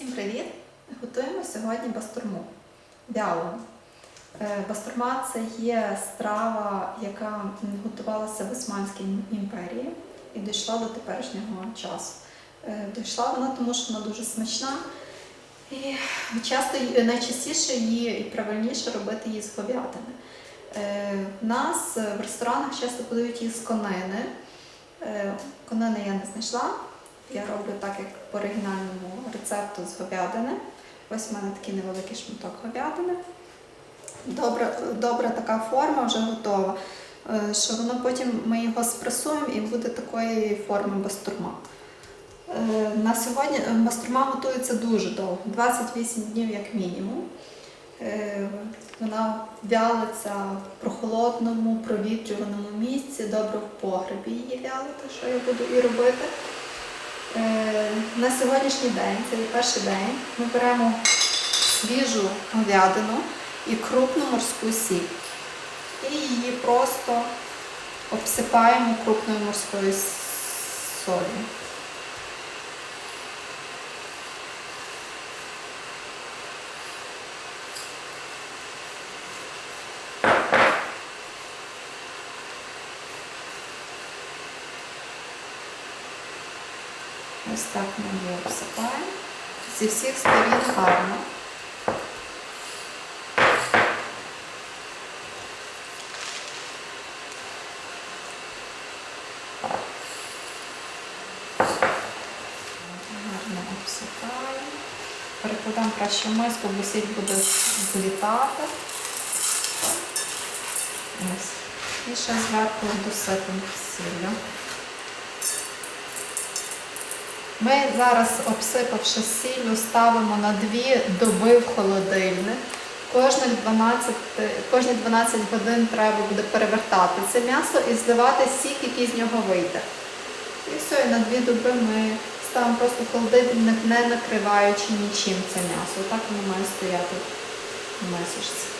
Всім привіт! Готуємо сьогодні бастурму. Вяло. Е, Бастурма це є страва, яка готувалася в Османській імперії і дійшла до теперішнього часу. Е, Дійшла вона, тому що вона дуже смачна. І часто найчастіше її і правильніше робити її з говядини. Е, В нас в ресторанах часто подають її з конини. Е, Конини я не знайшла. Я роблю так, як по оригінальному рецепту з говядини. Ось у мене такий невеликий шматок говядини. Добра, добра така форма вже готова, е, що воно потім ми його спресуємо і буде такої форми бастурма. Е, На сьогодні е, бастурма готується дуже довго, 28 днів як мінімум. Вона вялиться в прохолодному, провітрюваному місці, добре в погребі її вялити, що я буду і робити. Е, На сьогоднішній день, це перший день, ми беремо свіжу говядину і крупну морську сіль. І її просто обсипаємо крупною морською солью. Ось так ми її обсипаємо. Зі всіх сторін гарно. Гарно обсипаємо. Перекладаємо краще в миску, бо сіль буде злітати. Ось. І ще зверху досипемо сіллю. Ми зараз, обсипавши сіллю, ставимо на 2 доби в холодильник. Кожних 12, кожні 12 годин треба буде перевертати це м'ясо і зливати сік, який з нього вийде. І все, і на 2 доби ми ставимо просто холодильник, не накриваючи нічим це м'ясо. Отак воно має стояти в мисочці.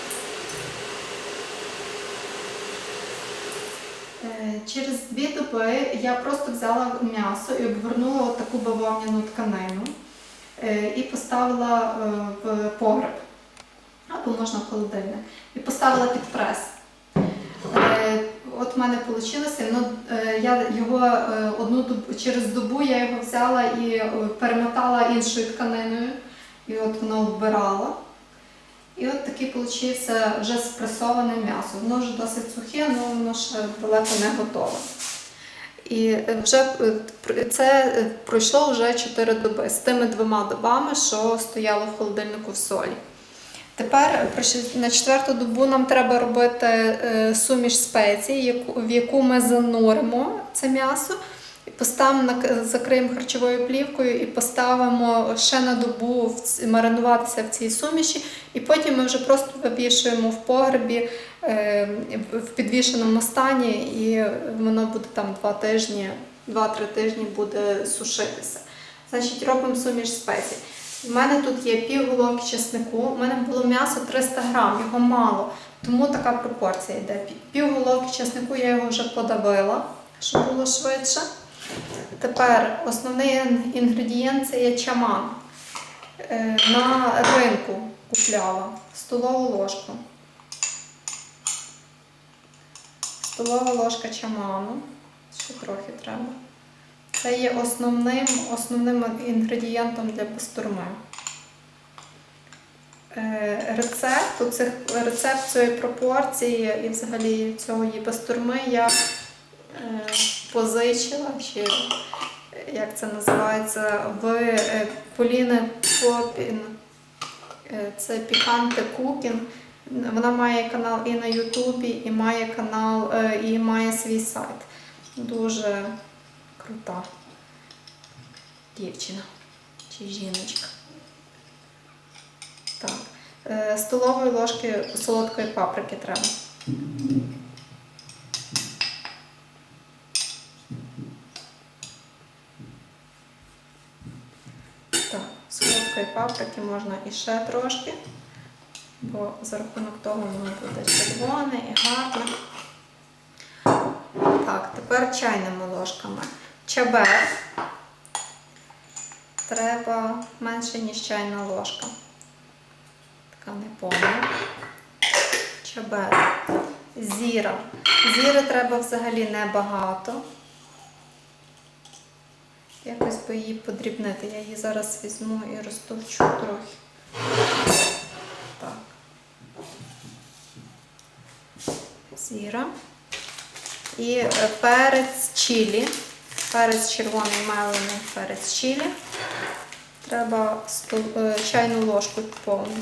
Через дві доби я просто взяла м'ясо і обвернула таку бавовняну тканину е, і поставила е, в погреб, або можна в холодильник, і поставила під прес. Е, От в мене вийшло, е, я його е, одну добу, через добу я його взяла і е, перемотала іншою тканиною, і от воно вбирало. І от таке получився вже спресоване м'ясо. Воно вже досить сухе, але воно ще далеко не готове. І е, вже е, це е, пройшло вже 4 доби з тими двома добами, що стояло в холодильнику в солі. Тепер на четверту добу нам треба робити суміш спецій, в яку ми зануримо це м'ясо. Поставимо закриємо харчовою плівкою і поставимо ще на добу маринуватися в цій суміші. І потім ми вже просто вивішуємо в погребі е, в- підвішеному стані, і воно буде там два тижні, два-три тижні буде сушитися. Значить, робимо суміш спецій. У мене тут є пів головки чеснику. У мене було м'ясо 300 грам, його мало, тому така пропорція йде. Пі- Пів головки чеснику я його вже подавила, щоб було швидше. Тепер основний інгредієнт це є чаман. Е, На ринку купляла столову ложку. Столова ложка чаману. Ще трохи треба. Це є основним, основним інгредієнтом для пастурми. Е, Рецепт, цих, рецепт цієї пропорції і взагалі цього її пастурми я е, позичила, чи як це називається, в е, Поліни Попін. Е, Це Піканте Кукін. Вона має канал і на Ютубі, і має канал, е, і має свій сайт. Дуже крута дівчина чи жіночка. Так. Е, Столової ложки солодкої паприки треба. Так, солодкої паприки можна і ще трошки, бо за рахунок того воно буде червоне і гарне. Так, тепер чайними ложками. Чабер. треба менше, ніж чайна ложка. Така неповна. Чабет. Зіра. Зіри треба взагалі небагато. Якось би її подрібнити. Я її зараз візьму і розтовчу трохи. Так. Зіра. І е, перець чилі. Перець червоний мелений, перець чилі. Треба е, чайну ложку повну.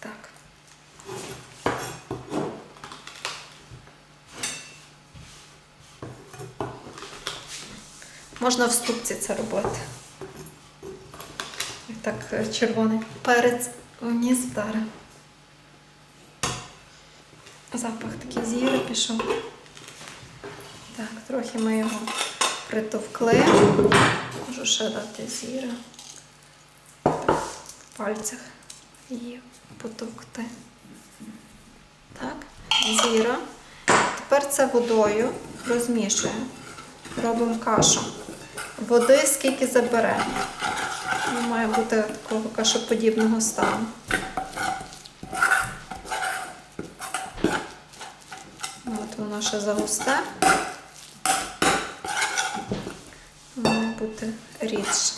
Так. Можна в ступці це робити. І так е, червоний перець вниз вдарив. Запах такий зіри пішов. Так, трохи ми його притовкли. Можу ще дати зіра. В пальцях її потовкти. Так, зіра. Тепер це водою розмішуємо. Робимо кашу. Води скільки забере. Вона має бути такого кашоподібного стану. От воно ще загусте. Має бути рідше.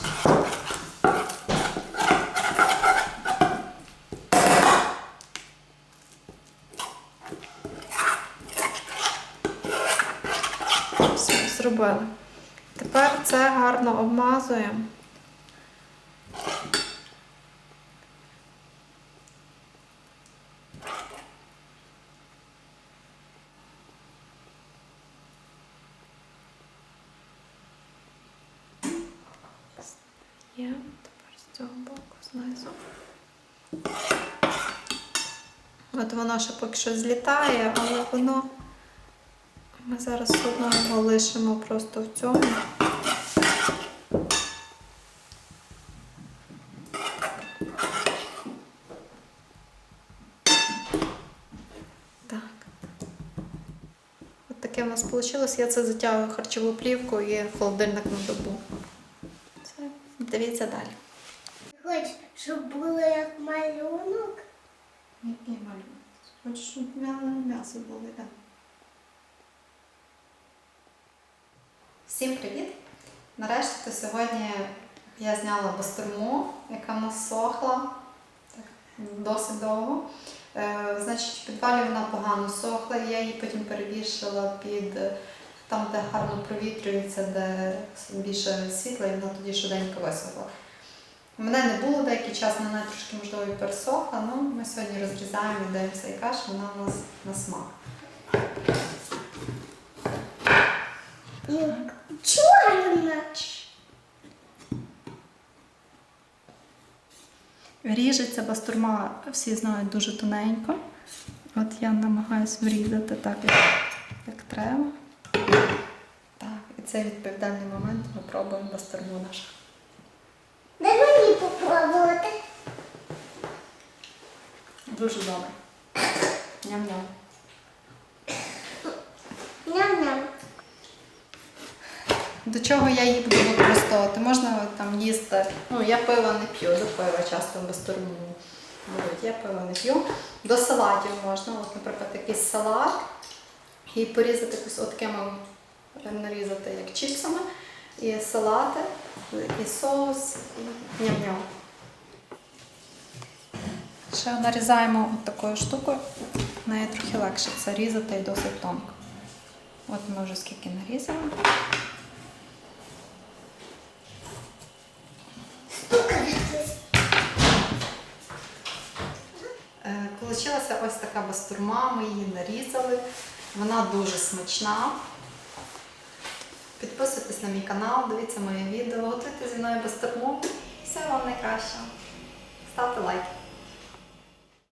Зробили. Тепер це гарно обмазуємо. Тепер з цього боку знизу. От воно ще поки що злітає, але воно ми зараз все одно його лишимо просто в цьому. Таке в нас вийшло. Я це затягую харчову плівку і холодильник на добу. Все, дивіться далі. Хоч, щоб було як малюнок. Який малюнок? Хочеш, щоб м'ясо було, так? Всім привіт! Нарешті то сьогодні я зняла бастурму, яка в нас сохла так, досить довго. Е, значить, в підвалі вона погано сохла, я її потім перевішала під там, де гарно провітрюється, де більше світла, і вона тоді швиденько висохла. У мене не було деякий час, вона трошки можливо і пересохла, але ми сьогодні розрізаємо і дивимося, яка ж вона у нас на смак. Як чорна. Ріжеться бастурма, всі знають, дуже тоненько. От я намагаюся врізати так, як, як треба. Так, і це відповідальний момент. Ми пробуємо бастурму нашу. Дай мені попробувати. Дуже добре. Ням-ням. Ням-ням. До чого я її буду використовувати? Можна там їсти. Ну, я пива не п'ю, до пива часто бастурму беруть. Я пива не п'ю. До салатів можна, от, наприклад, якийсь салат і порізати якось такими, нарізати як чіпсами, і салати, і соус, і ням-ням. Ще нарізаємо от такою штукою. Неї трохи легше це різати і досить тонко. От ми вже скільки нарізали. Получилася ось така бастурма, ми її нарізали. Вона дуже смачна. Підписуйтесь на мій канал, дивіться моє відео, готуйте зі мною бастурму. Все вам найкраще. Ставте лайки.